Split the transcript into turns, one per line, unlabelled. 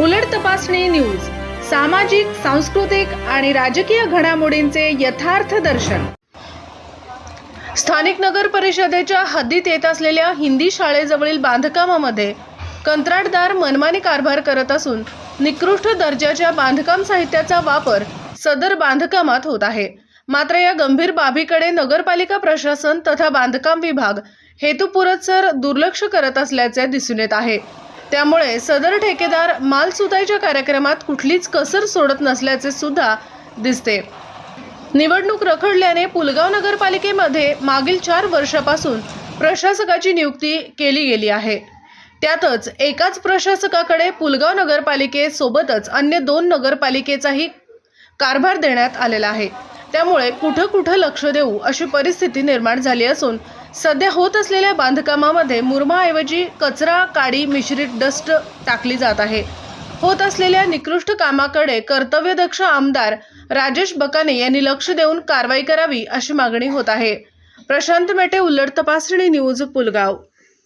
उलट तपासणी न्यूज सामाजिक सांस्कृतिक आणि राजकीय घडामोडींचे यथार्थ दर्शन. स्थानिक नगर परिषदेच्या हद्दीत येत असलेल्या हिंदी शाळेजवळील बांधकामामध्ये कंत्राटदार मनमानी कारभार करत असून निकृष्ट दर्जाच्या बांधकाम साहित्याचा वापर सदर बांधकामात होत आहे. मात्र या गंभीर बाबीकडे नगरपालिका प्रशासन तथा बांधकाम विभाग हेतुपुरस्सर दुर्लक्ष करत असल्याचे दिसून येत आहे. त्यामुळे सदर ठेकेदार माल सुताईच्या कार्यक्रमात कुठलीच कसर सोडत नसल्याचे सुद्धा दिसते. निवडणूक रखडल्याने पुलगाव नगरपालिकेमध्ये मागील चार वर्षापासून प्रशासकाची नियुक्ती केली गेली आहे. त्यातच एकाच प्रशासकाकडे पुलगाव नगरपालिकेसोबतच अन्य दोन नगरपालिकेचाही कारभार देण्यात आलेला आहे. त्यामुळे कुठं कुठं लक्ष देऊ अशी परिस्थिती निर्माण झाली असून सध्या होत असलेल्या बांधकामामध्ये मुरमाऐवजी कचरा काडी मिश्रित डस्ट टाकली जात आहे. होत असलेल्या निकृष्ट कामाकडे कर्तव्यदक्ष आमदार राजेश बकाने यांनी लक्ष देऊन कारवाई करावी अशी मागणी होत आहे. प्रशांत मेटे उलट तपासणी न्यूज पुलगाव.